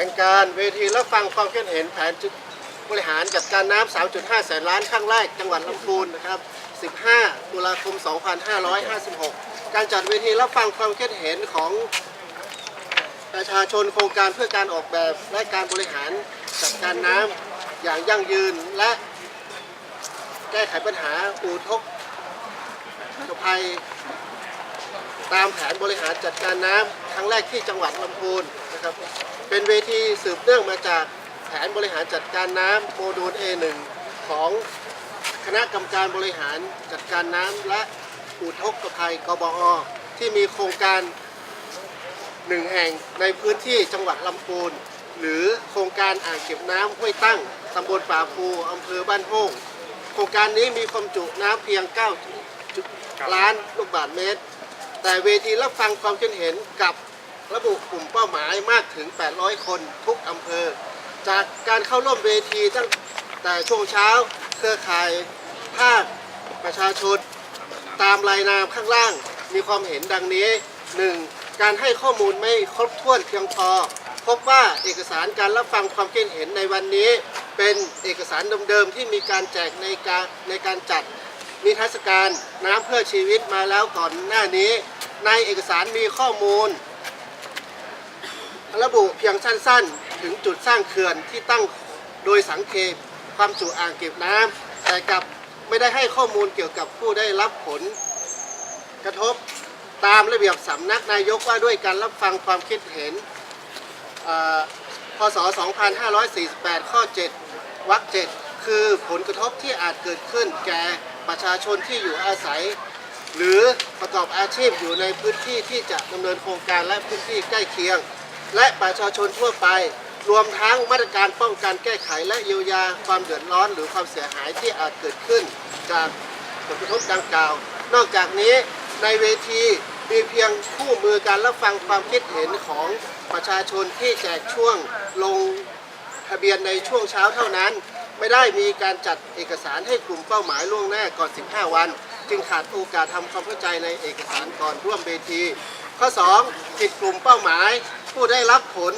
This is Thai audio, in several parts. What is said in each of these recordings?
ลงการเวทีรับฟังความคิดเห็นแผนบริหารจัดการน้ำ 3.5 แสนล้านครั้งแรกจังหวัดลำพูนนะครับ 15 ตุลาคม 2556 การจัดเวทีรับฟังความคิดเห็นของประชาชนโครงการเพื่อการออกแบบและการบริหารจัดการน้ำอย่างยั่งยืนและแก้ไขปัญหาอุทกภัยตามแผนบริหารจัดการน้ำครั้งแรกที่จังหวัดลำพูนนะครับ เป็นเวทีสืบเนื่องมาจากแผนบริหารจัดการน้ำโมดูล A1 ของคณะกรรมการบริหารจัดการน้ำและอุทกภัยกบอ ที่มีโครงการหนึ่งแห่งในพื้นที่จังหวัดลำพูน หรือโครงการอ่างเก็บน้ำห้วยตั้งตำบลป่าภูอำเภอบ้านโฮ่งโครงการนี้มีความจุน้ำเพียง 9 ล้านลูกบาศก์เมตร แต่เวทีรับฟังความคิดเห็นกับ ระบุกลุ่มเป้าหมายมากถึง 800 คนทุกอำเภอ จากการเข้าร่วมเวทีตั้งแต่ช่วงเช้าเครือข่ายภาคประชาชน ตามรายนามข้างล่างมีความเห็นดังนี้ 1. การให้ข้อมูลไม่ครบถ้วนเพียงพอ พบว่าเอกสารการรับฟังความคิดเห็นในวันนี้ เป็นเอกสารเดิมๆที่มีการแจกในการในการจัดนิทรรศการน้ำเพื่อชีวิตมาแล้วก่อนหน้านี้ ในเอกสารมีข้อมูล ระบุเพียงสั้นๆ ถึงจุดสร้างเขื่อนที่ตั้งโดยสังเกตความจุอ่างเก็บน้ำแต่กับไม่ได้ให้ข้อมูลเกี่ยวกับผู้ได้รับผลกระทบตามระเบียบสำนักนายกว่าด้วยการรับฟังความคิดเห็นพศ 2548 ข้อ 7 วรรค 7 คือผลกระทบที่อาจเกิดขึ้นแก่ประชาชนที่อยู่อาศัย หรือประกอบอาชีพอยู่ในพื้นที่ที่จะดำเนินโครงการและพื้นที่ใกล้เคียง และประชาชนทั่วไป รวมทั้งมาตรการป้องกันแก้ไขและเยียวยาความเดือดร้อนหรือความเสียหายที่อาจเกิดขึ้น จากผลกระทบดังกล่าว นอกจากนี้ในเวทีมีเพียงคู่มือการรับฟังความคิดเห็นของประชาชนที่แจกช่วงลงทะเบียนในช่วงเช้าเท่านั้น ไม่ได้มีการจัดเอกสารให้กลุ่มเป้าหมายล่วงหน้าก่อน 15 วัน จึงขาดโอกาสทำความเข้าใจในเอกสารก่อนร่วมเวที ข้อ 2. ผิดกลุ่มเป้าหมาย ผู้ได้รับผล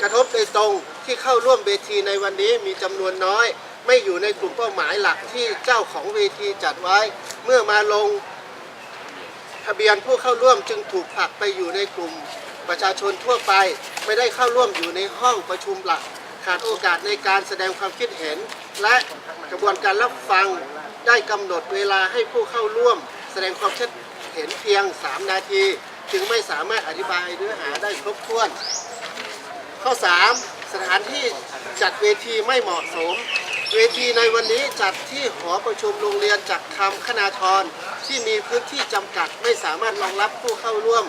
กระทบโดยตรงที่เข้าร่วมเวทีในวันนี้มีจำนวนน้อย ไม่อยู่ในกลุ่มเป้าหมายหลักที่เจ้าของเวทีจัดไว้ เมื่อมาลงทะเบียนผู้เข้าร่วมจึงถูกผลักไปอยู่ในกลุ่มประชาชนทั่วไป ไม่ได้เข้าร่วมอยู่ในห้องประชุมหลัก ขาดโอกาสในการแสดงความคิดเห็น และกระบวนการรับฟังได้กำหนดเวลาให้ผู้เข้าร่วม แสดงความคิดเห็นเพียง 3 นาที จึงไม่สามารถอธิบายเนื้อหาได้ครบถ้วน ข้อ 3 สถานที่จัดเวทีไม่เหมาะสม เวทีในวันนี้จัดที่หอประชุมโรงเรียนจากคำคณาธรที่มีพื้นที่จำกัดไม่สามารถรองรับผู้เข้าร่วม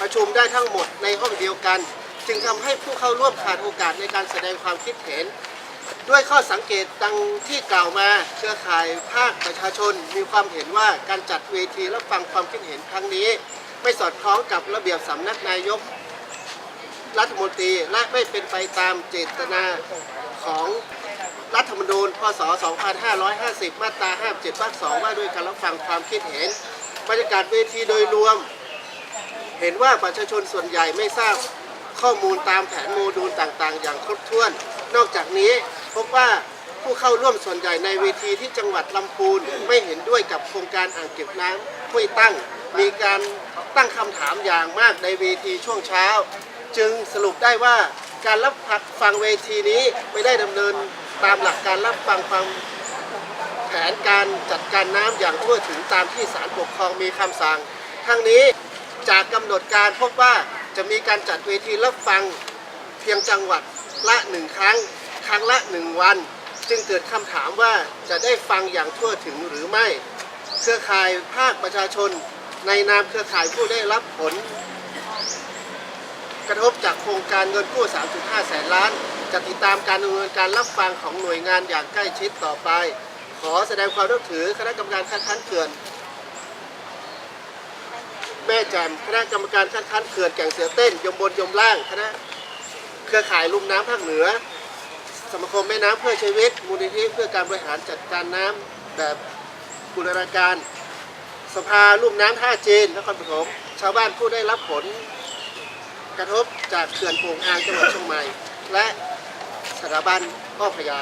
ประชุมได้ทั้งหมดในห้องเดียวกัน จึงทำให้ผู้เข้าร่วมขาดโอกาสในการแสดงความคิดเห็นด้วยข้อสังเกตดังที่กล่าวมาเครือข่ายภาคประชาชนมีความเห็นว่าการจัดเวทีรับฟังความคิดเห็นครั้งนี้ ไม่สอดคล้องกับระเบียบสำนักนายกรัฐมนตรีและไม่เป็นไปตามเจตนาของรัฐธรรมนูญ พศ 2550 มาตรา 57วรรค2ว่าด้วยการรับฟังความคิดเห็น บรรยากาศเวทีโดยรวม เห็นว่าประชาชนส่วนใหญ่ไม่ทราบข้อมูลตามแผนโมดูลต่างๆ อย่างครบถ้วน นอกจากนี้พบว่าผู้เข้าร่วมส่วนใหญ่ในเวทีที่จังหวัดลำพูนไม่เห็นด้วยกับโครงการอ่างเก็บน้ำห้วยตั้ง มีการตั้งคำถามอย่างมากในเวทีช่วงเช้า จึงสรุปได้ว่าการรับฟังเวทีนี้ไม่ได้ดำเนินตามหลักการรับฟังความแผนการจัดการน้ำอย่างทั่วถึงตามที่ศาลปกครองมีคำสั่ง ทั้งนี้จากกำหนดการพบว่าจะมีการจัดเวทีรับฟังเพียงจังหวัดละหนึ่งครั้ง ครั้งละหนึ่งวัน จึงเกิดคำถามว่าจะได้ฟังอย่างทั่วถึงหรือไม่ เครือข่ายภาคประชาชน ในนามเครือข่ายผู้ได้รับผล กระทบจากโครงการเงินกู้ 3.5 แสนล้าน จะติดตามการดำเนินการรับฟังของหน่วยงานอย่างใกล้ชิดต่อไป ขอแสดงความนับถือคณะกรรมการคัดค้านเขื่อนแม่แจ่มคณะกรรมการคัดค้านเขื่อนแก่งเสือเต้น ยมบนยมล่างคณะเครือข่ายลุ่มน้ำภาคเหนือ สมาคมแม่น้ำเพื่อชีวิต มูลนิธิเพื่อการบริหารจัดการน้ำแบบบูรณาการ สภาลุ่มน้ำท่าจีนนครปฐมชาวบ้านผู้ได้รับผลกระทบจากเขื่อนโป่งอ่างจังหวัดเชียงใหม่ และสถาบันพ่อพยา